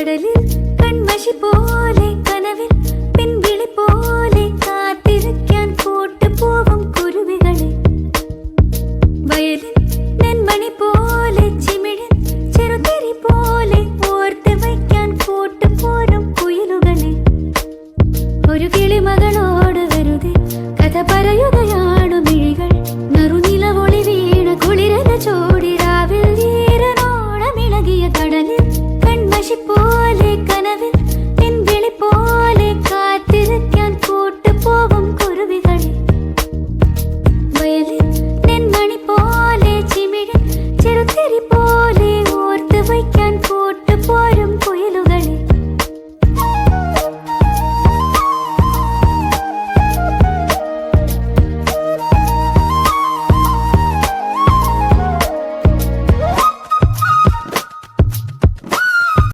കടലിൽ കൺമഷി പോലെ കനവിൽ പിൻവിളി പോലെ കാത്തിരിക്കാൻ കൂട്ടുപോവും കുരുവികളെ. വയലിൽ നെന്മണി പോലെ ചിമിഴൻ ചെറുതരി പോലെ ഓർത്ത് വയ്ക്കാൻ കൂട്ടുപോരും കുയിലുകളെ. ഒരു കിളിമകളോട് വെറുതെ കഥ പറയുകയാണ് മിഴികൾ. നറുനിലവൊളി വീണ കുളിരന ചോടി രാവിൽ ഈരനോടമിളകിയ കടലിൽ കൺമഷിപ്പോ കുരുവികളെ വയലിൽ നെന്മണി പോലെ ചിമിഴ ചെറുത്തിരി പോലെ